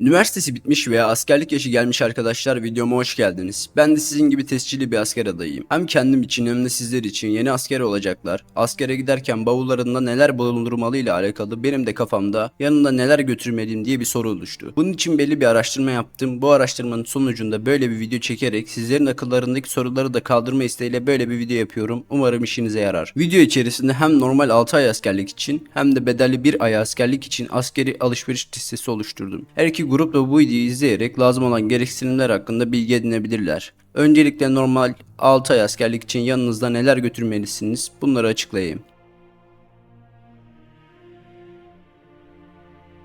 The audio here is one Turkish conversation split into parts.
Üniversitesi bitmiş veya askerlik yaşı gelmiş arkadaşlar videoma hoş geldiniz. Ben de sizin gibi tescilli bir asker adayıyım. Hem kendim için hem de sizler için yeni asker olacaklar. Askere giderken bavullarında neler bulundurmalı ile alakalı benim de kafamda yanında neler götürmeliyim diye bir soru oluştu. Bunun için belli bir araştırma yaptım. Bu araştırmanın sonucunda böyle bir video çekerek sizlerin akıllarındaki soruları da kaldırma isteğiyle böyle bir video yapıyorum. Umarım işinize yarar. Video içerisinde hem normal 6 ay askerlik için hem de bedelli 1 ay askerlik için askeri alışveriş listesi oluşturdum. Her iki grup da bu videoyu izleyerek lazım olan gereksinimler hakkında bilgi edinebilirler. Öncelikle normal 6 ay askerlik için yanınızda neler götürmelisiniz bunları açıklayayım.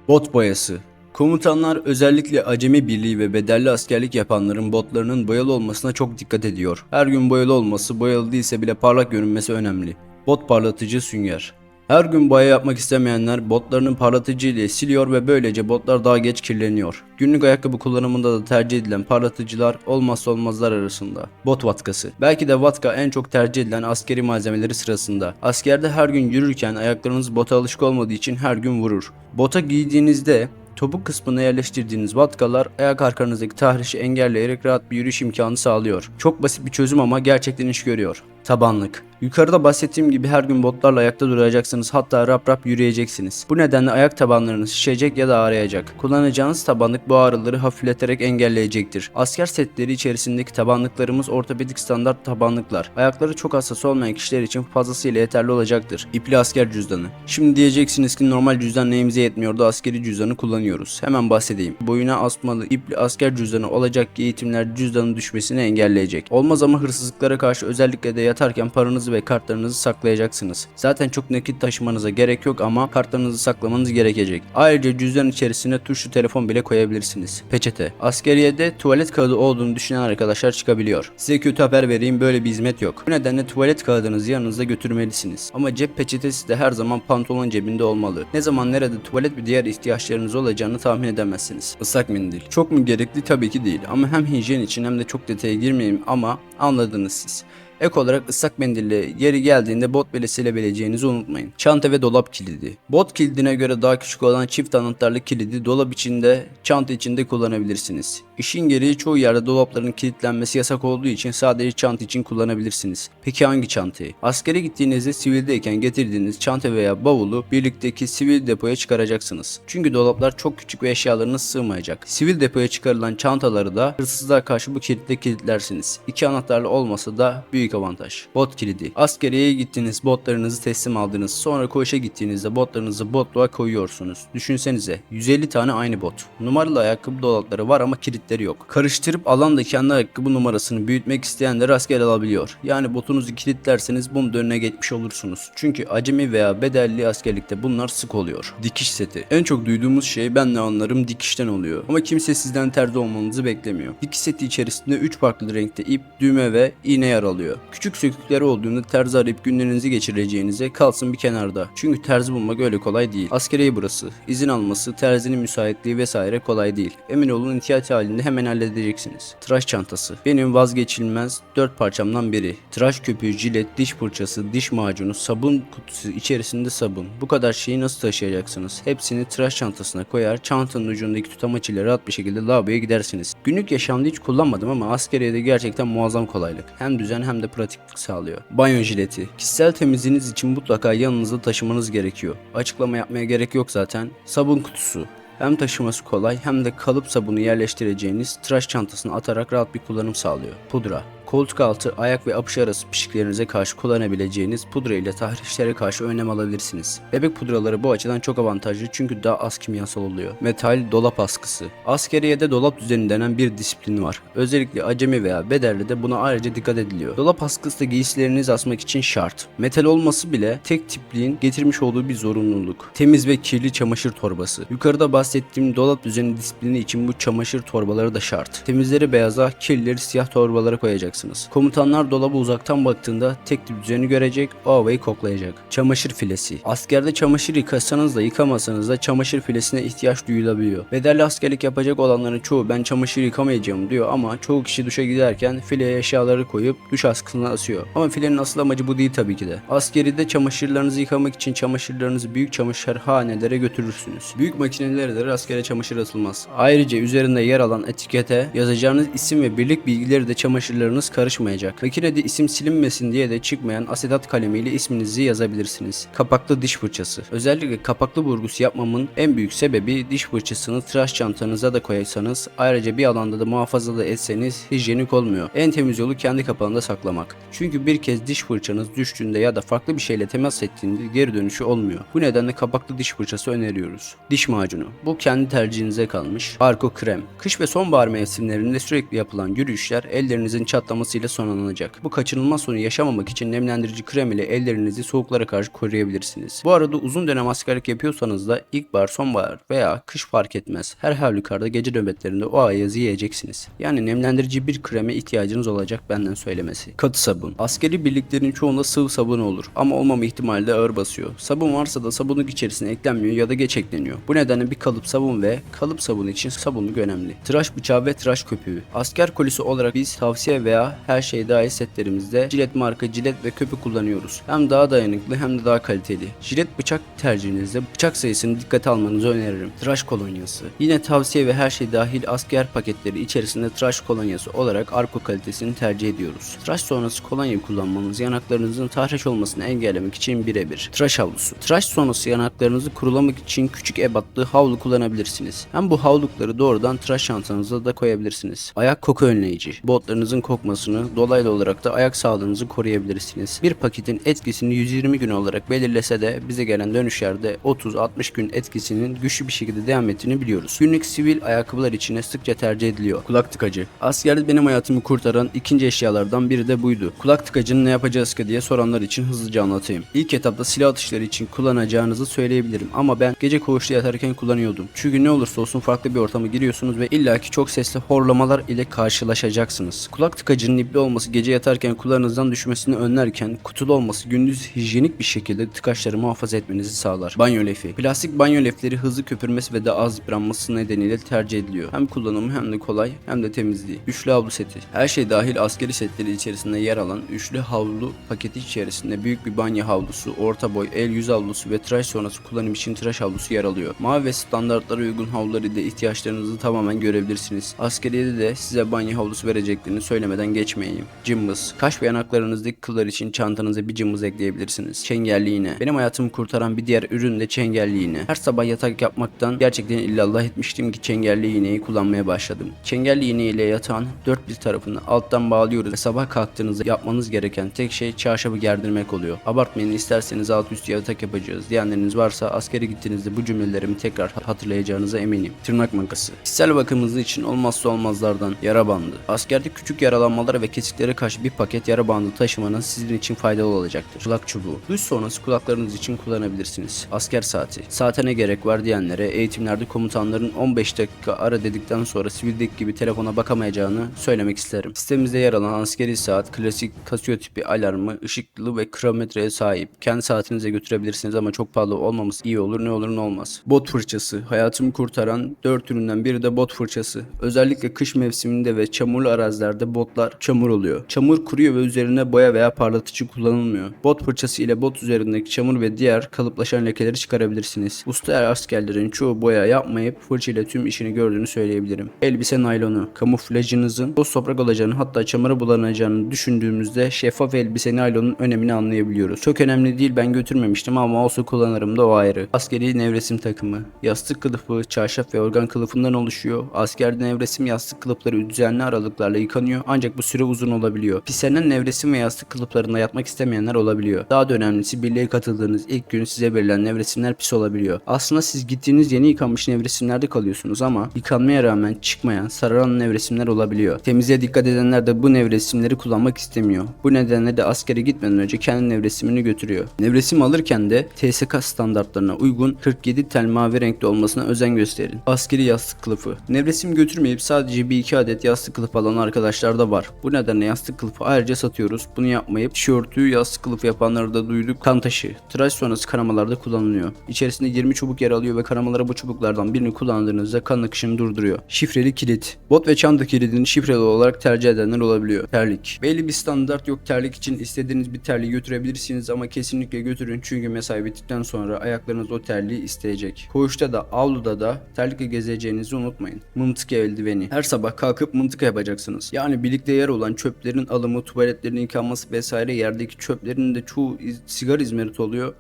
Bot boyası Komutanlar özellikle acemi birliği ve bedelli askerlik yapanların botlarının boyalı olmasına çok dikkat ediyor. Her gün boyalı olması, boyalı değilse bile parlak görünmesi önemli. Bot parlatıcı sünger. Her gün boya yapmak istemeyenler botlarının parlatıcı ile siliyor ve böylece botlar daha geç kirleniyor. Günlük ayakkabı kullanımında da tercih edilen parlatıcılar olmazsa olmazlar arasında. Bot vatkası. Belki de vatka en çok tercih edilen askeri malzemeleri sırasında. Askerde her gün yürürken ayaklarınız bota alışık olmadığı için her gün vurur. Bota giydiğinizde Topuk kısmına yerleştirdiğiniz vatkalar ayak arkanızdaki tahrişi engelleyerek rahat bir yürüyüş imkanı sağlıyor. Çok basit bir çözüm ama gerçekten iş görüyor. Tabanlık. Yukarıda bahsettiğim gibi her gün botlarla ayakta duracaksınız hatta rap rap yürüyeceksiniz. Bu nedenle ayak tabanlarınız şişecek ya da ağrıyacak. Kullanacağınız tabanlık bu ağrıları hafifleterek engelleyecektir. Asker setleri içerisindeki tabanlıklarımız ortopedik standart tabanlıklar. Ayakları çok hassas olmayan kişiler için fazlasıyla yeterli olacaktır. İpli asker cüzdanı. Şimdi diyeceksiniz ki normal cüzdan neyimize yetmiyordu askeri cüzdanı kullanıyoruz. Hemen bahsedeyim. Boyuna asmalı ipli asker cüzdanı olacak ki eğitimler cüzdanın düşmesini engelleyecek. Olmaz ama hırsızlıklara karşı özellikle de yatarken paranızı ve kartlarınızı saklayacaksınız. Zaten çok nakit taşımanıza gerek yok ama kartlarınızı saklamanız gerekecek. Ayrıca cüzdan içerisine tuşlu telefon bile koyabilirsiniz. Peçete. Askeriyede tuvalet kağıdı olduğunu düşünen arkadaşlar çıkabiliyor. Size kötü haber vereyim böyle bir hizmet yok. Bu nedenle tuvalet kağıdınızı yanınızda götürmelisiniz. Ama cep peçetesi de her zaman pantolon cebinde olmalı. Ne zaman nerede tuvalet ve diğer ihtiyaçlarınız olacağını tahmin edemezsiniz. Islak mendil. Çok mu gerekli? Tabii ki değil. Ama hem hijyen için hem de çok detaya girmeyeyim ama anladınız siz. Ek olarak ıslak mendille yeri geldiğinde bot bile silebileceğinizi unutmayın. Çanta ve dolap kilidi. Bot kilidine göre daha küçük olan çift anahtarlı kilidi dolap içinde, çanta içinde kullanabilirsiniz. İşin gereği çoğu yerde dolapların kilitlenmesi yasak olduğu için sadece çanta için kullanabilirsiniz. Peki hangi çantayı? Askere gittiğinizde sivildeyken getirdiğiniz çanta veya bavulu birlikteki sivil depoya çıkaracaksınız. Çünkü dolaplar çok küçük ve eşyalarınız sığmayacak. Sivil depoya çıkarılan çantaları da hırsızlığa karşı bu kilitle kilitlersiniz. İki anahtarlı olmasa da büyük avantaj. Bot kilidi. Askeriyeye gittiniz, botlarınızı teslim aldınız. Sonra koğuşa gittiğinizde botlarınızı botluğa koyuyorsunuz. Düşünsenize 150 tane aynı bot. Numaralı ayakkabı dolapları var ama kilitleri yok. Karıştırıp alan da kendi ayakkabı numarasını büyütmek isteyen de rastgele alabiliyor. Yani botunuzu kilitlerseniz bunun önüne geçmiş olursunuz. Çünkü acemi veya bedelli askerlikte bunlar sık oluyor. Dikiş seti. En çok duyduğumuz şey ben ne anlarım dikişten oluyor. Ama kimse sizden terzi olmanızı beklemiyor. Dikiş seti içerisinde 3 farklı renkte ip, düğme ve iğne yer alıyor. Küçük sökükleri olduğunda terzi arayıp günlerinizi geçireceğinize kalsın bir kenarda. Çünkü terzi bulmak öyle kolay değil. Askeriye burası. İzin alması, terzinin müsaitliği vesaire kolay değil. Emin olun ihtiyaç halinde hemen halledeceksiniz. Tıraş çantası. Benim vazgeçilmez 4 parçamdan biri. Tıraş köpüğü, jilet, diş fırçası, diş macunu, sabun kutusu içerisinde sabun. Bu kadar şeyi nasıl taşıyacaksınız? Hepsini tıraş çantasına koyar, çantanın ucundaki tutamaç ile rahat bir şekilde lavaboya gidersiniz. Günlük yaşamda hiç kullanmadım ama askeriyede gerçekten muazzam kolaylık. Hem düzen hem de pratiklik sağlıyor. Banyo jileti. Kişisel temizliğiniz için mutlaka yanınızda taşımanız gerekiyor. Açıklama yapmaya gerek yok zaten. Sabun kutusu. Hem taşıması kolay hem de kalıp sabunu yerleştireceğiniz tıraş çantasına atarak rahat bir kullanım sağlıyor. Pudra. Koltuk altı, ayak ve apış arası pişiklerinize karşı kullanabileceğiniz pudra ile tahrişlere karşı önlem alabilirsiniz. Bebek pudraları bu açıdan çok avantajlı çünkü daha az kimyasal oluyor. Metal dolap askısı. Askeriyede dolap düzeni denen bir disiplin var. Özellikle acemi veya bedelli de buna ayrıca dikkat ediliyor. Dolap askısı da giysilerinizi asmak için şart. Metal olması bile tek tipliğin getirmiş olduğu bir zorunluluk. Temiz ve kirli çamaşır torbası. Yukarıda bahsettiğim dolap düzeni disiplini için bu çamaşır torbaları da şart. Temizleri beyaza, kirlileri siyah torbalara koyacaksınız. Koyacaksınız. Komutanlar dolaba uzaktan baktığında tek bir düzeni görecek, o havayı koklayacak. Çamaşır filesi. Askerde çamaşır yıkasanız da yıkamasanız da çamaşır filesine ihtiyaç duyulabiliyor. Bedelli askerlik yapacak olanların çoğu ben çamaşır yıkamayacağım diyor ama çoğu kişi duşa giderken fileye eşyaları koyup duş askısına asıyor. Ama filenin asıl amacı bu değil tabii ki de. Askeride çamaşırlarınızı yıkamak için çamaşırlarınızı büyük çamaşırhanelere götürürsünüz. Büyük makinelere de rastgele çamaşır atılmaz. Ayrıca üzerinde yer alan etikete yazacağınız isim ve birlik bilgileri de çamaşırlarınız karışmayacak. Makinede isim silinmesin diye de çıkmayan asetat kalemiyle isminizi yazabilirsiniz. Kapaklı diş fırçası. Özellikle kapaklı vurgusu yapmamın en büyük sebebi diş fırçasını tıraş çantanıza da koyarsanız ayrıca bir alanda da muhafaza da etseniz hijyenik olmuyor. En temiz yolu kendi kapağında saklamak. Çünkü bir kez diş fırçanız düştüğünde ya da farklı bir şeyle temas ettiğinde geri dönüşü olmuyor. Bu nedenle kapaklı diş fırçası öneriyoruz. Diş macunu. Bu kendi tercihinize kalmış. Arko krem. Kış ve sonbahar mevsimlerinde sürekli yapılan yürüyüşler ellerinizin çatlamasıyla sonlanacak. Bu kaçınılmaz sonu yaşamamak için nemlendirici krem ile ellerinizi soğuklara karşı koruyabilirsiniz. Bu arada uzun dönem askerlik yapıyorsanız da ilkbahar, sonbahar veya kış fark etmez. Her halükarda gece nöbetlerinde o ayazı yiyeceksiniz. Yani nemlendirici bir kreme ihtiyacınız olacak benden söylemesi. Katı sabun. Askeri birliklerin çoğunda sıvı sabun olur ama olmama ihtimali de ağır basıyor. Sabun varsa da sabunluk içerisine eklenmiyor ya da geç ekleniyor. Bu nedenle bir kalıp sabun ve kalıp sabun için sabunluk önemli. Tıraş bıçağı ve tıraş köpüğü. Asker kolisi olarak biz tavsiye veya her şey dahil setlerimizde jilet marka jilet ve köpük kullanıyoruz. Hem daha dayanıklı hem de daha kaliteli. Jilet bıçak tercihinizde bıçak sayısını dikkate almanızı öneririm. Tıraş kolonyası. Yine tavsiye ve her şey dahil asker paketleri içerisinde tıraş kolonyası olarak Arko kalitesini tercih ediyoruz. Tıraş sonrası kolonyayı kullanmanız yanaklarınızın tahriş olmasını engellemek için birebir. Tıraş havlusu. Tıraş sonrası yanaklarınızı kurulamak için küçük ebatlı havlu kullanabilirsiniz. Hem bu havlukları doğrudan tıraş çantanıza da koyabilirsiniz. Ayak koku önleyici. Botlarınızın kokmasını dolaylı olarak da ayak sağlığınızı koruyabilirsiniz. Bir paketin etkisini 120 gün olarak belirlese de bize gelen dönüşlerde 30-60 gün etkisinin güçlü bir şekilde devam ettiğini biliyoruz. Günlük sivil ayakkabılar içine sıkça tercih ediliyor. Kulak tıkacı. Askerde benim hayatımı kurtaran ikinci eşyalardan biri de buydu. Kulak tıkacının ne yapacağız ki diye soranlar için hızlıca anlatayım. İlk etapta silah atışları için kullanacağınızı söyleyebilirim ama ben gece koğuşta yatarken kullanıyordum. Çünkü ne olursa olsun farklı bir ortama giriyorsunuz ve illaki çok sesli horlamalar ile karşılaşacaksınız. Kulak tıkacının ipli olması gece yatarken kulağınızdan düşmesini önlerken kutulu olması gündüz hijyenik bir şekilde tıkaçları muhafaza etmenizi sağlar. Banyo lefi. Plastik banyo lefleri hızlı köpürmesi ve daha az yıpranması nedeniyle tercih ediliyor. Hem kullanımı hem de kolay hem de temizliği. Üçlü havlu seti. Her şey dahil askeri setleri içerisinde yer alan üçlü havlu paketi içerisinde büyük bir banyo havlusu, orta boy, el yüz havlusu ve tıraş sonrası kullanım için tıraş havlusu yer alıyor. Mavi ve standartlara uygun havluları ile ihtiyaçlarınızı tamamen görebilirsiniz. Askeriyede de size banyo havlusu vereceklerini söylemeden geçmeyeyim. Cımbız. Kaş ve yanaklarınızdaki kıllar için çantanıza bir cımbız ekleyebilirsiniz. Çengelli iğne. Benim hayatımı kurtaran bir diğer ürün de çengelli iğne. Her sabah yatak yapmaktan gerçekten illallah etmiştim ki çengelli iğneyi kullanmaya başladım. Çengelli iğne ile yatağın dört bir tarafını alttan bağlıyoruz ve sabah kalktığınızda yapmanız gereken tek şey çarşafı gerdirmek oluyor. Abartmayın isterseniz alt üstü yatak yapacağız diyenleriniz varsa askere gittiğinizde bu cümlelerimi tekrar hatırlayacağınıza eminim. Tırnak makası. Kişisel bakımınız için olmazsa olmazlardan yara bandı. Askerde küçük yaralanmalara ve kesiklere karşı bir paket yara bandı taşımanız sizin için faydalı olacaktır. Kulak çubuğu. Duş sonrası kulaklarınız için kullanabilirsiniz. Asker saati. Saate ne gerek var diyenlere eğitimlerde komutanların 15 dakika ara dedikten sonra sivildeki gibi telefona bakamayacağını söylemek isterim. Sistemimizde yer alan askeri saat klasik Casio tipi alarmı, ışıklı ve kronometreye sahip. Kendi saatinize götürebilirsiniz ama çok pahalı olmaması iyi olur ne olur ne olmaz. Bot fırçası. Hayatımı kurtaran 4 üründen biri de bot fırçası. Özellikle kış mevsiminde ve çamurlu arazilerde botlar çamur oluyor. Çamur kuruyor ve üzerine boya veya parlatıcı kullanılmıyor. Bot fırçası ile bot üzerindeki çamur ve diğer kalıplaşan lekeleri çıkarabilirsiniz. Usta askerlerin çoğu boya yapmayıp fırça ile tüm işini gördüğünü söyleyebilirim. Elbise naylonu. Kamuflajınızın toz toprak olacağını hatta çamura bulanacağını düşündüğümüzde şeffaf elbise naylonun önemini anlayabiliyoruz. Çok önemli değil ben götürmemiştim ama olsa kullanırım da o ayrı. Askeri nevresim takımı. Yastık kılıfı, çarşaf ve organ kılıfından oluşuyor. Askerde nevresim yastık kılıfları düzenli aralıklarla yıkanıyor ancak bu süre uzun olabiliyor. Pislenen nevresim ve yastık kılıflarında yatmak istemeyenler olabiliyor. Daha da önemlisi birliğe katıldığınız ilk gün size verilen nevresimler pis olabiliyor. Aslında siz gittiğiniz yeni yıkanmış nevresimlerde kalıyorsunuz ama yıkanmaya rağmen çıkmayan, sararan nevresimler olabiliyor. Temizliğe dikkat edenler de bu nevresimleri kullanmak istemiyor. Bu nedenle de askere gitmeden önce kendi nevresimini götürüyor. Nevresim alırken de TSK standartlarına uygun 47 tel mavi renkli olmasına özen gösterin. Askeri yastık kılıfı. Nevresim götürmeyip sadece bir iki adet yastık kılıf alan arkadaşlar da var. Bu nedenle yastık kılıfı ayrıca satıyoruz. Bunu yapmayıp tişörtü yastık kılıfı yapanları da duyduk. Kan taşı. Tıraş sonrası kanamalarda kullanılıyor. İçerisinde 20 çubuk yer alıyor ve kanamalara bu çubuklardan birini kullandığınızda kan akışını durduruyor. Şifreli kilit. Bot ve çanta kilidini şifreli olarak tercih edenler olabiliyor. Terlik. Belli bir standart yok terlik için istediğiniz bir terliği götürebilirsiniz ama kesinlikle götürün çünkü mesai bittikten sonra ayaklarınız o terliği isteyecek. Koğuşta da avluda da terlikle gezeceğinizi unutmayın. Mıntıka eldiveni. Her sabah kalkıp mıntıka yapacaksınız. Yani birlikte yer olan çöplerin alımı, tuvaletlerin yıkanması vesaire yerdeki çöplerin de çoğu sigara izmariti oluyor.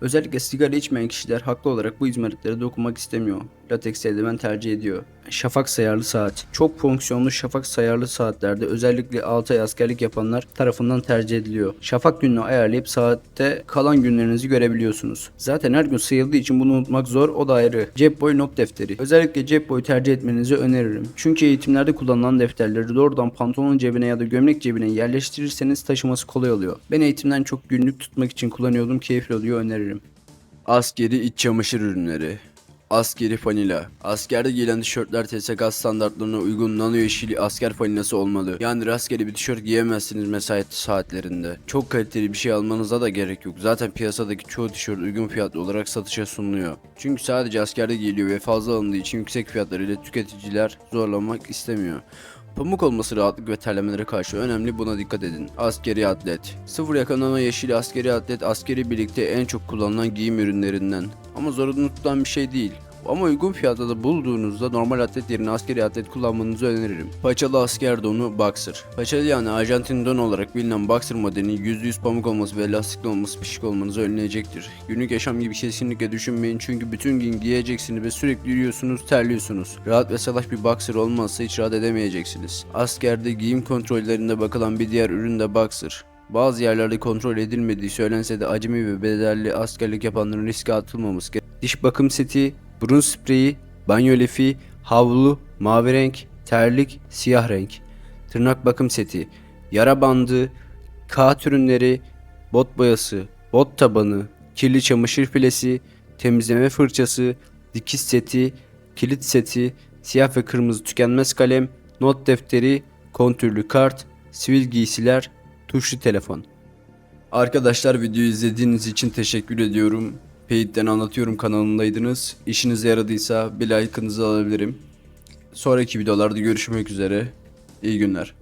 Özellikle sigara içmeyen kişiler haklı olarak bu izmaritlere dokunmak istemiyor. Lateks eldiven tercih ediyor. Şafak sayarlı saat. Çok fonksiyonlu şafak sayarlı saatlerde özellikle 6 ay askerlik yapanlar tarafından tercih ediliyor. Şafak gününü ayarlayıp saatte kalan günlerinizi görebiliyorsunuz. Zaten her gün sayıldığı için bunu unutmak zor o da ayrı. Cep boyu not defteri. Özellikle cep boyu tercih etmenizi öneririm. Çünkü eğitimlerde kullanılan defterleri doğrudan pantolon cebine ya da gömlek cebine yerleştirirseniz taşıması kolay oluyor. Ben eğitimden çok günlük tutmak için kullanıyordum keyifli oluyor öneririm. Askeri iç çamaşır ürünleri. Askeri fanila. Askerde giyilen tişörtler TSK standartlarına uygun nano yeşili asker falinası olmalı. Yani rastgele bir tişört giyemezsiniz mesai saatlerinde. Çok kaliteli bir şey almanıza da gerek yok. Zaten piyasadaki çoğu tişört uygun fiyatlı olarak satışa sunuluyor. Çünkü sadece askerde giyiliyor ve fazla alındığı için yüksek fiyatlarıyla tüketiciler zorlamak istemiyor. Pamuk olması rahatlık ve terlemelere karşı önemli buna dikkat edin. Askeri atlet. Sıfır yakan nano yeşil askeri atlet askeri birlikte en çok kullanılan giyim ürünlerinden. Ama zorunlu tutan bir şey değil. Ama uygun fiyatta da bulduğunuzda normal atlet yerine askeri atlet kullanmanızı öneririm. Paçalı asker donu Boxer. Paçalı yani Arjantin don olarak bilinen Boxer modelinin %100 pamuk olması ve lastikli olması pişik olmanızı önleyecektir. Günlük yaşam gibi kesinlikle düşünmeyin çünkü bütün gün giyeceksiniz ve sürekli yürüyorsunuz, terliyorsunuz. Rahat ve salaş bir Boxer olmazsa hiç rahat edemeyeceksiniz. Askerde giyim kontrollerinde bakılan bir diğer ürün de Boxer. Bazı yerlerde kontrol edilmediği söylense de acemi ve bedelli askerlik yapanların riske atılmaması gerek. Diş bakım seti, burun spreyi, banyo lefi, havlu, mavi renk, terlik, siyah renk. Tırnak bakım seti, yara bandı, kağıt ürünleri, bot boyası, bot tabanı, kirli çamaşır filesi, temizleme fırçası, dikiş seti, kilit seti, siyah ve kırmızı tükenmez kalem, not defteri, kontürlü kart, sivil giysiler, tuşlu telefon. Arkadaşlar videoyu izlediğiniz için teşekkür ediyorum. Peyit'ten anlatıyorum kanalındaydınız. İşinize yaradıysa bir like'ınızı alabilirim. Sonraki videolarda görüşmek üzere. İyi günler.